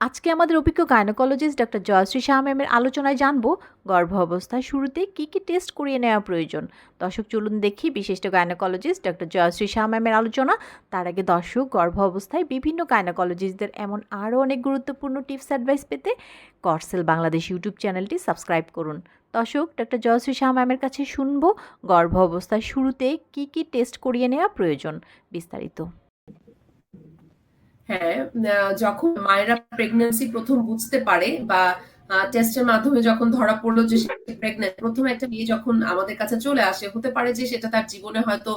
আজকে আমাদের অভিজ্ঞ গাইনোকোলজিস্ট ডক্টর জয়শ্রী শাহ ম্যামের আলোচনায় জানব গর্ভ অবস্থায় শুরুতে কি কি টেস্ট করিয়ে নেওয়া প্রয়োজন? দর্শক, চলুন দেখি বিশিষ্ট গাইনোকোলজিস্ট ডক্টর জয়শ্রী শাহ ম্যামের আলোচনা। তার আগে দর্শক গর্ভ অবস্থায় বিভিন্ন গাইনোকোলজিস্টদের এমন আরও অনেক গুরুত্বপূর্ণ টিপস অ্যাডভাইস পেতে করসেল বাংলাদেশ ইউটিউব চ্যানেলটি সাবস্ক্রাইব করুন। দর্শক ডক্টর জয়শ্রী শাহ ম্যামের কাছে শুনব গর্ভ অবস্থায় শুরুতে কি কি টেস্ট করিয়ে নেওয়া প্রয়োজন? বিস্তারিত। হ্যাঁ যখন মায়েরা প্রেগনেন্সি প্রথম বুঝতে পারে বা টেস্টের মাধ্যমে যখন ধরা পড়ল যে সে প্রেগনেন্ট প্রথম একটা মেয়ে যখন আমাদের কাছে চলে আসে, হতে পারে যে সেটা তার জীবনে হয়তো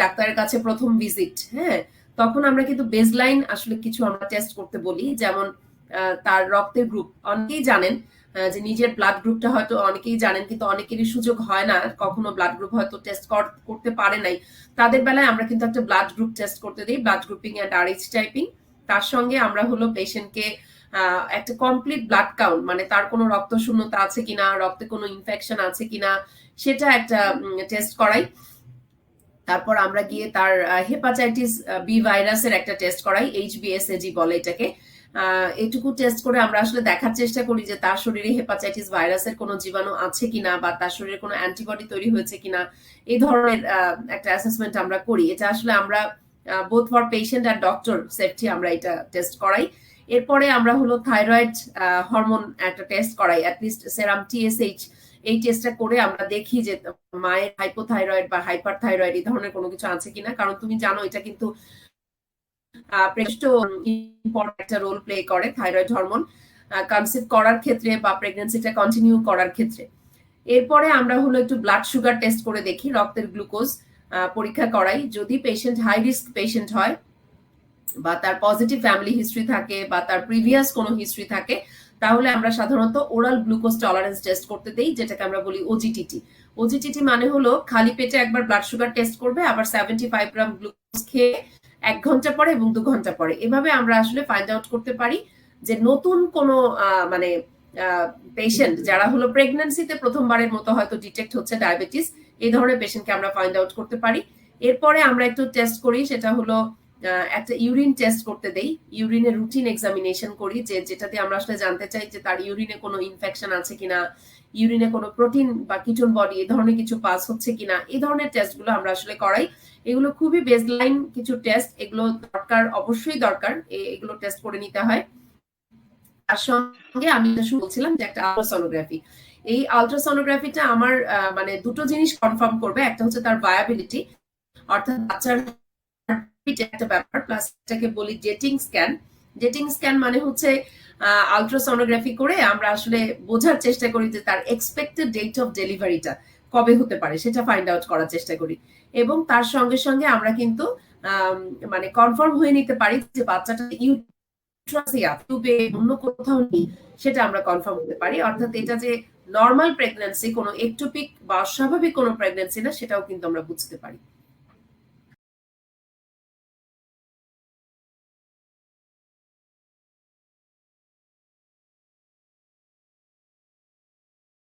ডাক্তারের কাছে প্রথম ভিজিট হ্যাঁ? তখন আমরা কিন্তু বেসলাইন আসলে কিছু আমরা টেস্ট করতে বলি, যেমন তার রক্তের গ্রুপ অনেকেই জানেন যে নিজের ব্লাড গ্রুপটা হয়তো অনেকেই জানেন, কিন্তু অনেকেরই সুযোগ হয় না কখনো ব্লাড গ্রুপ হয়তো টেস্ট করতে পারে নাই। তাদের বেলায় আমরা কিন্তু একটা ব্লাড গ্রুপ টেস্ট করতে দিই blood grouping and RH typing তার সঙ্গে আমরা হলো পেশেন্টকে একটা কমপ্লিট ব্লাড কাউন্ট মানে তার কোনো রক্ত শূন্যতা আছে কিনা, রক্তে কোনো ইনফেকশন আছে কিনা, সেটা একটা টেস্ট করাই। তারপর আমরা গিয়ে তার হেপাটাইটিস বি ভাইরাসের একটা টেস্ট করাই এইচবিএসএজি বলে এটাকে। এটুকু টেস্ট করে আমরা আসলে দেখার চেষ্টা করি যে তার শরীরে হেপাটাইটিস ভাইরাসের কোনো জীবাণু আছে কিনা বা তার শরীরে কোনো অ্যান্টিবডি তৈরি হয়েছে কিনা, এই ধরনের একটা অ্যাসেসমেন্ট আমরা করি। এটা আসলে আমরা বোথ ফর পেশেন্ট আর ডক্টর সেফটি আমরা এটা টেস্ট করাই। এরপরে আমরা হলো থাইরয়েড হরমোন একটা টেস্ট করাই। অ্যাটলিস্ট সেরাম টিএসএইচ এই টেস্টটা করে আমরা দেখি যে মায়ের হাইপোথাইরয়েড বা হাইপার থাইরয়েড এই ধরনের কোনো কিছু আছে কিনা। কারণ তুমি জানো এটা কিন্তু প্রেষ্ট একটা রোল প্লে করে থাইরয়েড হরমোন কনসিভ করার ক্ষেত্রে বা প্রেগনেন্সিটা কন্টিনিউ করার ক্ষেত্রে। এরপরে আমরা হলো একটু ব্লাড সুগার টেস্ট করে দেখি, রক্তের গ্লুকোজ পরীক্ষা করাই। যদি পেশেন্ট হাই রিস্ক পেশেন্ট হয় বা তার পজিটিভ ফ্যামিলি হিস্ট্রি থাকে বা তার প্রিভিয়াস কোনো হিস্ট্রি থাকে, তাহলে আমরা সাধারণত ওরাল গ্লুকোজ টলারেন্স টেস্ট করতে দেই, যেটাকে আমরা বলি ওজিটিটি ওজিটিটি মানে হলো খালি পেটে একবার ব্লাড সুগার টেস্ট করবে, আবার সেভেন্টি ফাইভ গ্রাম গ্লুকোজ খেয়ে এক ঘণ্টা পরে এবং দু ঘণ্টা পরে। এভাবে আমরা আসলে ফাইন্ড আউট করতে পারি যে নতুন কোনো মানে পেশেন্ট যারা হলো প্রেগনেন্সিতে প্রথমবারের মতো হয়তো ডিটেক্ট হচ্ছে ডায়াবেটিস এই ধরনের পেশেন্টকে আমরা ফাইন্ড আউট করতে পারি। এরপরে আমরা একটু টেস্ট করি, সেটা হলো একটা ইউরিন টেস্ট করতে দেই ইউরিনের রুটিন এক্সামিনেশন করি, যে যেটাতে আমরা আসলে জানতে চাই যে তার ইউরিনে কোনো ইনফেকশন আছে কিনা ইউরিনে কোনো প্রোটিন বা কিটন বডি এই ধরনের কিছু পাস হচ্ছে কিনা, এই ধরনের টেস্টগুলো আমরা আসলে করাই। এগুলো খুবই বেসলাইন কিছু টেস্ট এগুলো দরকার, অবশ্যই দরকার এগুলো টেস্ট করে নিতে হয়। তার সঙ্গে আমি বলছিলাম যে একটা আলট্রাসোনোগ্রাফি এই আলট্রাসোনোগ্রাফিটা আমার মানে দুটো জিনিস কনফার্ম করবে, একটা হচ্ছে তার ভায়াবিলিটি অর্থাৎ বাচ্চার একটা ব্যাপার প্লাস এটাকে বলি ডেটিং স্ক্যান ডেটিং স্ক্যান মানে হচ্ছে আলট্রাসোনোগ্রাফি করে আমরা আসলে বোঝার চেষ্টা করি যে তার এক্সপেক্টেড ডেট অফ ডেলিভারিটা কবে হতে পারে, সেটা ফাইন্ড আউট করার চেষ্টা করি। এবং তার সঙ্গে সঙ্গে আমরা কিন্তু মানে কনফার্ম হয়ে নিতে পারি যে বাচ্চাটা ইউট্রাসে টিউবে অন্য কোথাও নেই, সেটা আমরা কনফার্ম হতে পারি। অর্থাৎ এটা যে নর্মাল প্রেগন্যান্সি কোনো একটোপিক বা অস্বাভাবিক কোনো প্রেগন্যান্সি না, সেটাও কিন্তু আমরা বুঝতে পারি।